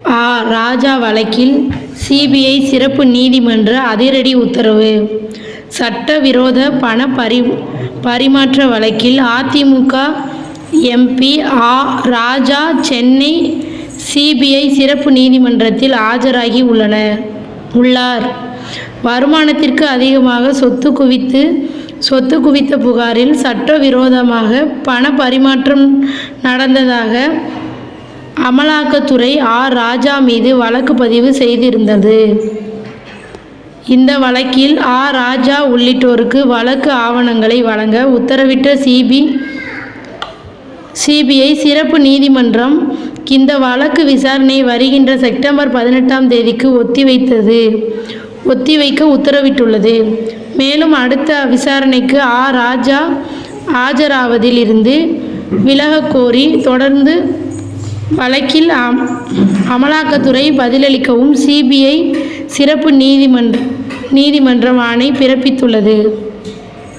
ஆ ராஜா வழக்கில் சிபிஐ சிறப்பு நீதிமன்ற அதிரடி உத்தரவு. சட்டவிரோத பண பரி பரிமாற்ற வழக்கில் அதிமுக எம்பி ஆ ராஜா சென்னை சிபிஐ சிறப்பு நீதிமன்றத்தில் ஆஜராகி உள்ளனர் உள்ளார். வருமானத்திற்கு அதிகமாக சொத்து குவித்து சொத்து குவித்த புகாரில் சட்டவிரோதமாக பண பரிமாற்றம் நடந்ததாக அமலாக்கத்துறை ஆர். ராஜா மீது வழக்கு பதிவு செய்திருந்தது. இந்த வழக்கில் ஆ ராஜா உள்ளிட்டோருக்கு வழக்கு ஆவணங்களை வழங்க உத்தரவிட்ட சிபி சிபிஐ சிறப்பு நீதிமன்றம் இந்த வழக்கு விசாரணை வருகின்ற செப்டம்பர் பதினெட்டாம் தேதிக்கு ஒத்திவைத்தது ஒத்திவைக்க உத்தரவிட்டுள்ளது. மேலும் அடுத்த விசாரணைக்கு ஆ ராஜா ஆஜராவதில் இருந்து விலகக்கோரி தொடர்ந்து வழக்கில் அம் அமலாக்கத்துறை பதிலளிக்கவும் சிபிஐ சிறப்பு நீதிமன்ற நீதிமன்றம் ஆணை பிறப்பித்துள்ளது.